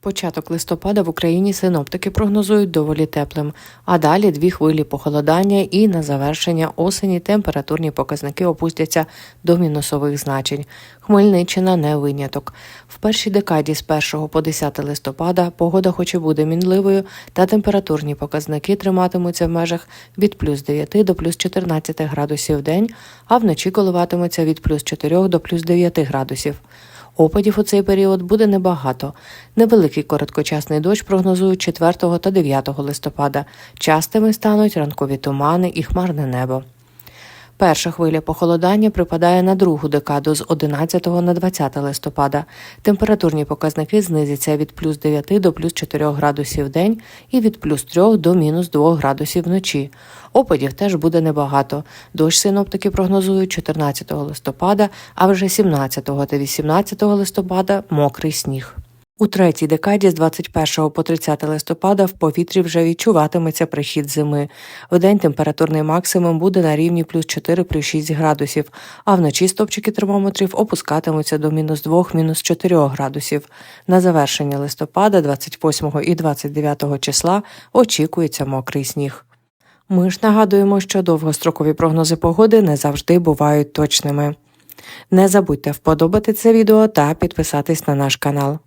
Початок листопада в Україні синоптики прогнозують доволі теплим, а далі дві хвилі похолодання і на завершення осені температурні показники опустяться до мінусових значень. Хмельниччина не виняток. В першій декаді з 1 по 10 листопада погода хоч і буде мінливою, та температурні показники триматимуться в межах від плюс 9 до плюс 14 градусів в день, а вночі коливатимуться від плюс 4 до плюс 9 градусів. Опадів у цей період буде небагато. Невеликий короткочасний дощ прогнозують 4 та 9 листопада. Частими стануть ранкові тумани і хмарне небо. Перша хвиля похолодання припадає на другу декаду з 11 на 20 листопада. Температурні показники знизяться від плюс 9 до плюс 4 градусів в день і від плюс 3 до мінус 2 градусів вночі. Опадів теж буде небагато. Дощ синоптики прогнозують 14 листопада, а вже 17 та 18 листопада мокрий сніг. У третій декаді з 21 по 30 листопада в повітрі вже відчуватиметься прихід зими. Вдень температурний максимум буде на рівні плюс 4 плюс 6 градусів, а вночі стопчики термометрів опускатимуться до мінус 2 мінус 4 градусів. На завершення листопада, 28 і 29 числа, очікується мокрий сніг. Ми ж нагадуємо, що довгострокові прогнози погоди не завжди бувають точними. Не забудьте вподобати це відео та підписатись на наш канал.